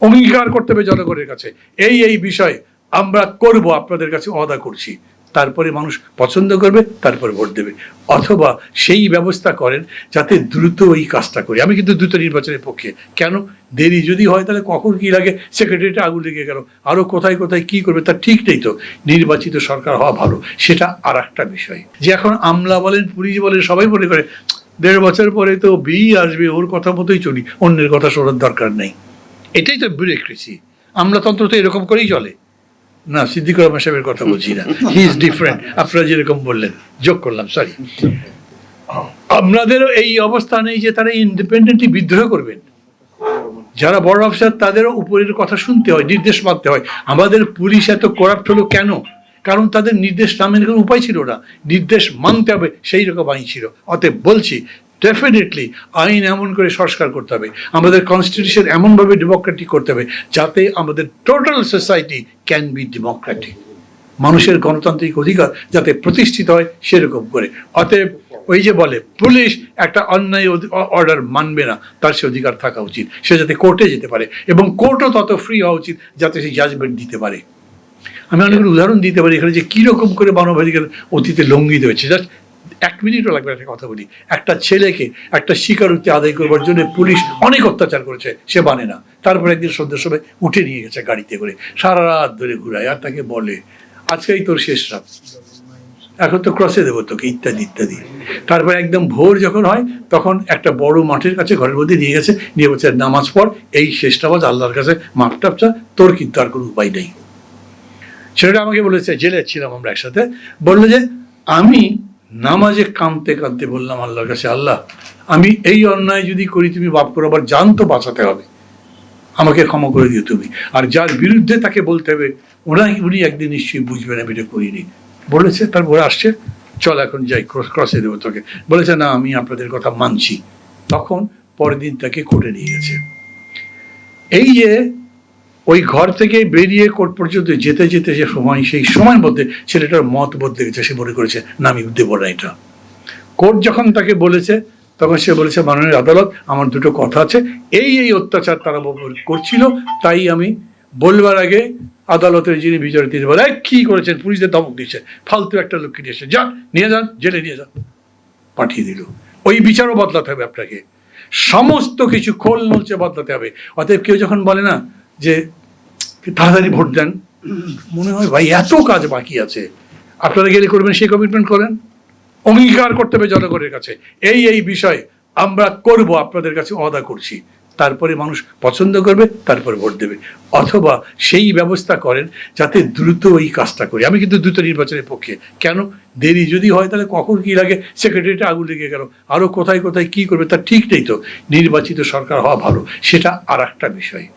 অঙ্গীকার করতে হবে জনগণের কাছে। এই এই বিষয় আমরা করব, আপনাদের কাছে অদা করছি। তারপরে মানুষ পছন্দ করবে, তারপরে ভোট দেবে। অথবা সেই ব্যবস্থা করেন যাতে দ্রুত ওই কাজটা করি। আমি কিন্তু দ্রুত নির্বাচনের পক্ষে। কেন? দেরি যদি হয় তাহলে কখন কি লাগে? সেক্রেটারিটা আগুন লেগে গেল। আরও কোথায় কোথায় কি করবে তার ঠিক নেই তো। নির্বাচিত সরকার হওয়া ভালো। সেটা আর একটা বিষয়। যে এখন আমলা বলেন, পুলিশ বলেন, সবাই মনে করে, দেড় বছর পরে তো বিই আসবে, ওর কথা মতোই চলি। অন্যের কথা শোনার দরকার নেই। এটাই তো বিউরোক্রেসি আমলাতন্ত্র তো এরকম করেই চলে। না সিদ্দিকুর রহমান সাহেবের কথা বলছি না। হি ইজ ডিফারেন্ট আপনারা যেরকম বললেন যোগ করলাম সরি আপনাদেরও এই অবস্থা নেই যে তারা ইন্ডিপেন্ডেন্টলি বিদ্রোহ করবেন। যারা বড় অফিসার তাদেরও উপরের কথা শুনতে হয় নির্দেশ মানতে হয়। আমাদের পুলিশ এত করাপ্ট হলো কেন? কারণ তাদের নির্দেশ না মেনে কোনো উপায় ছিল না। নির্দেশ মানতে হবে সেই রকম আইন ছিল। অতএব বলছি ডেফিনেটলি আইন এমন করে সংস্কার করতে হবে। আমাদের কনস্টিটিউশন এমনভাবে ডেমোক্রেটিক করতে হবে, যাতে আমাদের total society can be democratic মানুষের গণতান্ত্রিক অধিকার যাতে প্রতিষ্ঠিত হয় সেরকম করে। অতএব ওই যে বলে, পুলিশ একটা অন্যায় অর্ডার মানবে না, তার সে অধিকার থাকা উচিত। সে যাতে কোর্টে যেতে পারে এবং কোর্টও তত ফ্রি হওয়া উচিত যাতে সে জাজমেন্ট দিতে পারে। আমি অনেকগুলো উদাহরণ দিতে পারি এখানে যে কীরকম করে মানবাধিকার অতীতে লঙ্ঘিত হয়েছে। জাস্ট এক মিনিটও লাগবে একটা কথা বলি। একটা ছেলেকে একটা স্বীকারোক্তি আদায় করবার জন্য পুলিশ অনেক অত্যাচার করেছে, সে মানে না। তারপর একদিন সন্ধ্যের সময় উঠে নিয়ে গেছে গাড়িতে করে। সারা রাত ধরে ঘুরায় আর তাকে বলে, আজকেই তোর শেষ রাত। এখন তো ক্রসে দেবো তোকে, ইত্যাদি ইত্যাদি। তারপর একদম ভোর যখন হয়, তখন একটা বড় মাঠের কাছে, ঘরের মধ্যে নিয়ে গেছে। নিয়ে বলছে, নামাজ পড়, এই শেষ নামাজ, আল্লাহর কাছে মাপ টাপচা তোর কিন্তু আর কোনো উপায় নেই। ছেলেটা আমাকে বলেছে, জেলে ছিলাম আমরা একসাথে। বলল যে, আমি নামাজে কাঁদতে কাঁদতে বললাম, আল্লাহর কাছে, আল্লাহ, আমি এই অন্যায় যদি করি, তুমি বাপ করে, আবার জান তো বাঁচাতে হবে। আমাকে ক্ষমা করে দিও তুমি। আর যার বিরুদ্ধে তাকে বলতে হবে ওরা উনি একদিন নিশ্চয়ই বুঝবেন, আমি এটা করিনি। বলেছে তার তারপরে আসছে, চল এখন যাই, ক্রস- ক্রসে দেবো তোকে। বলেছে, না, আমি আপনাদের কথা মানছি। তখন পরের দিন তাকে কোর্টে নিয়ে গেছে। এই যে ওই ঘর থেকে বেরিয়ে কোর্ট পর্যন্ত যেতে যেতে যে সময়, সেই সময়ের মধ্যে ছেলেটার মত বদলে গেছে, সে মনে করেছে, না, আমি দেবো না এটা। কোর্ট যখন তাকে বলেছে, তখন সে বলেছে, মাননীয় আদালত, আমার দুটো কথা আছে। এই এই অত্যাচার তারা করছিল, তাই আমি বলবার আগে আদালতের যিনি বিচারে তিনি বলে কি করেছেন? পুলিশদের ধমক দিচ্ছে ফালতু একটা লোককে নিয়ে এসে যান, নিয়ে যান, জেলে নিয়ে যান। পাঠিয়ে দিল। ওই বিচারও বদলাতে হবে আপনাকে। সমস্ত কিছু খোল নলচে বদলাতে হবে। অতএব কেউ যখন বলে না যে তাড়াতাড়ি ভোট দেন। মনে হয়, ভাই, এত কাজ বাকি আছে। আপনারা গেলে করবেন, সেই কমিটমেন্ট করেন। অঙ্গীকার করতে হবে জনগণের কাছে। এই এই বিষয় আমরা করব, আপনাদের কাছে অদা করছি। তারপরে মানুষ পছন্দ করবে, তারপরে ভোট দেবে। অথবা সেই ব্যবস্থা করেন যাতে দ্রুত ওই কাজটা করি। আমি কিন্তু দ্রুত নির্বাচনের পক্ষে। কেন? দেরি যদি হয়, তাহলে কখন কি লাগে? সেক্রেটারিটা আগুন লেগে গেল। আরও কোথায় কোথায় কি করবে, তার ঠিক নেই তো। নির্বাচিত সরকার হওয়া ভালো। সেটা আর একটা বিষয়।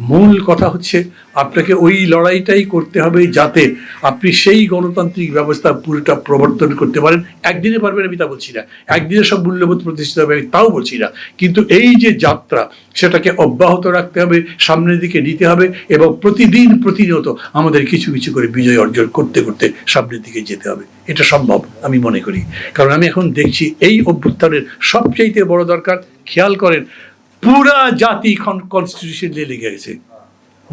মূল কথা হচ্ছে আপনাকে ওই লড়াইটাই করতে হবে যাতে আপনি সেই গণতান্ত্রিক ব্যবস্থা পুরোটা প্রবর্তন করতে পারেন। একদিনে পারবেন আমি তা বলছি না। একদিনে সব মূল্যবোধ প্রতিষ্ঠিত হবে, আমি তাও বলছি না। কিন্তু এই যে যাত্রা, সেটাকে অব্যাহত রাখতে হবে, সামনের দিকে নিতে হবে এবং প্রতিদিন প্রতিনিয়ত আমাদের কিছু কিছু করে বিজয় অর্জন করতে করতে সামনের দিকে যেতে হবে। এটা সম্ভব আমি মনে করি। কারণ আমি এখন দেখছি এই অভ্যুত্থানের সবচাইতে বড় দরকার, খেয়াল করেন পুরা জাতি কনস্টিটিউশন নিয়ে লেগে গেছে।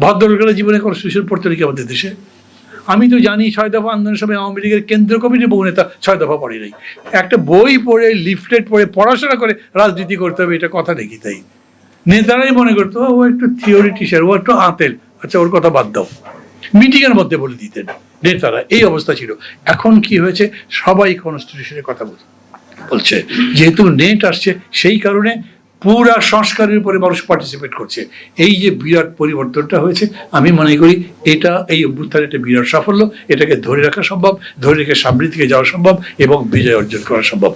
ভদ্রলোকেরা জীবনে কনস্টিটিউশন পড়তে নাকি আমাদের দেশে? আমি তো জানি ছয় দফা আন্দোলনের সময় আওয়ামী লীগের কেন্দ্রীয় কমিটির বহু নেতা ছয় দফা পড়ে নাই। একটা বই পড়ে, লিফলেট পড়ে, পড়াশোনা করে রাজনীতি করতে হবে, এটা কথা দেখি তাই। নেতারাই মনে করতো, ও একটু থিওরি টিচার ও একটু আঁতেল। আচ্ছা ওর কথা বাদ দাও। মিটিংয়ের মধ্যে বলে দিতেন নেতারা, এই অবস্থা ছিল। এখন কি হয়েছে? সবাই কনস্টিটিউশনের কথা বল বলছে। যেহেতু নেট আসছে, সেই কারণে পুরা সংস্কারের উপরে মানুষ পার্টিসিপেট করছে। এই যে বিরাট পরিবর্তনটা হয়েছে, আমি মনে করি এটা এই অভ্যুত্থানের একটা বিরাট সাফল্য। এটাকে ধরে রাখা সম্ভব, ধরে রেখে সামনের যাওয়া সম্ভব এবং বিজয় অর্জন করা সম্ভব।